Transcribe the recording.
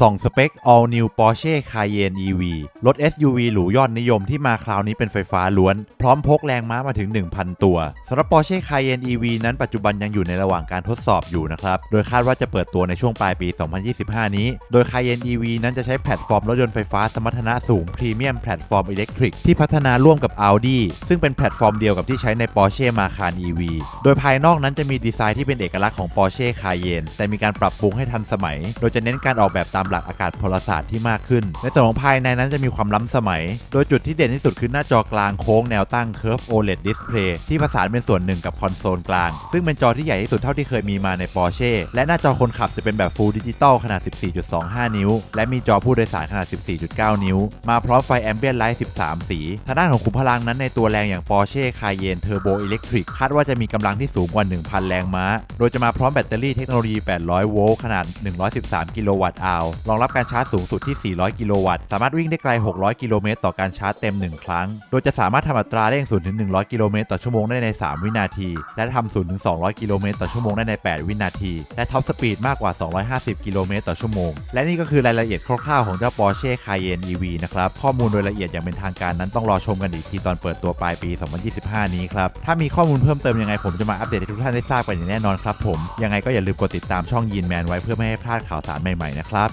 ส่องสเปค All New Porsche Cayenne EV รถ SUV หรูยอดนิยมที่มาคราวนี้เป็นไฟฟ้าล้วน พร้อมพกแรงม้ามาถึง 1,000 ตัวสำหรับ Porsche Cayenne EV นั้นปัจจุบันยังอยู่ในระหว่างการทดสอบอยู่นะครับ โดยคาดว่าจะเปิดตัวในช่วงปลายปี 2025 นี้ โดย Cayenne EV นั้นจะใช้แพลตฟอร์มรถยนต์ไฟฟ้าสมรรถนะสูงพรีเมียมแพลตฟอร์มอิเล็กทริกที่พัฒนาร่วมกับ Audi ซึ่งเป็นแพลตฟอร์มเดียวกับที่ใช้ใน Porsche Macan EV โดยภายนอกนั้นจะมีดีไซน์ที่เป็นเอกลักษณ์ของ Porsche Cayenne แต่มีการปรับปรุงให้ทันสมัย โดยจะเน้นการออกแบบตามหลักอากาศพลศาสตร์ที่มากขึ้น ในส่วนของภายในนั้นจะมีความล้ำสมัย โดยจุดที่เด่นที่สุดคือหน้าจอกลางโค้งแนวตั้ง Curve OLED Display ที่ผสานเป็นส่วนหนึ่งกับคอนโซลกลาง ซึ่งเป็นจอที่ใหญ่ที่สุดเท่าที่เคยมีมาใน Porsche และหน้าจอคนขับจะเป็นแบบ Full Digital ขนาด 14.25 นิ้ว และมีจอผู้โดยสารขนาด 14.9 นิ้ว มาพร้อมไฟ Ambient Light 13 สีทางด้านของขุมพลังนั้นในตัวแรงอย่าง Porsche Cayenne Turbo Electric คาดว่าจะมีกำลังที่สูงกว่า 1,000 แรงม้า โดยจะมาพร้อมแบตเตอรี่เทคโนโลยี 800 โวลต์ ขนาด 113 กิโลวัตต์อวรองรับการชาร์จสูงสุดที่ 400 กิโลวัตต์ สามารถวิ่งได้ไกล 600 กิโลเมตรต่อการชาร์จเต็ม 1 ครั้ง โดยจะสามารถทำอัตราเร่ง0ถึง100 กิโลเมตรต่อชั่วโมงได้ใน 3 วินาที และทำ0ถึง200 กิโลเมตรต่อชั่วโมงได้ใน 8 วินาที และท็อปสปีดมากกว่า 250 กิโลเมตรต่อชั่วโมง และนี่ก็คือรายละเอียดคร่าวๆของเจ้า Porsche Cayenne EV นะครับ ข้อมูลโดยละเอียดอย่างเป็นทางการนั้นต้องรอชมกันอีกทีตอนเปิดตัวปลายปี 2025 นี้ครับ ถ้ามีข้อมูลเพิ่มเติมยังไงผมจะมาอัปเดตให้ทุกท่านได้ทราบกันอย่างแน่นอนครับผม ยังไงก็อย่าลืมกดติดตามช่องยีนแมนไว้เพื่อไม่ให้พลาดข่าวสารใหม่ๆนะครับ